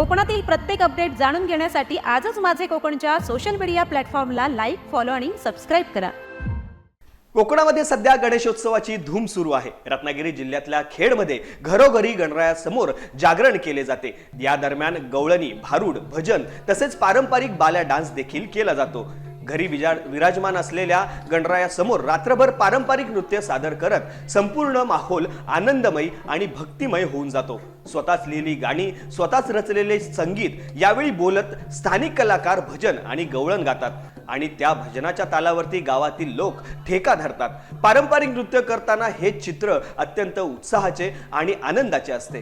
कोकणातील प्रत्येक अपडेट जाणून घेण्यासाठी आजच माझे कोकणच्या सोशल मीडिया प्लॅटफॉर्मला लाईक फॉलो आणि सबस्क्राईब करा. कोकणामध्ये सध्या गणेशोत्सवाची धूम सुरू आहे. रत्नागिरी जिल्ह्यातल्या खेडमध्ये घरोघरी गणरायासमोर जागरण केले जाते. या दरम्यान गवळणी भारूड भजन तसेच पारंपरिक बाल्या डान्स देखील केला जातो. घरी विजा विराजमान असलेल्या गणरायासमोर रात्रभर पारंपरिक नृत्य सादर करत संपूर्ण माहोल आनंदमयी आणि भक्तिमय होऊन जातो. स्वतःच लिहिली गाणी स्वतःच रचलेले संगीत यावेळी बोलत स्थानिक कलाकार भजन आणि गवळण गातात. आणि त्या भजनाच्या तालावरती गावातील लोक ठेका धरतात. पारंपरिक नृत्य करताना हे चित्र अत्यंत उत्साहाचे आणि आनंदाचे असते.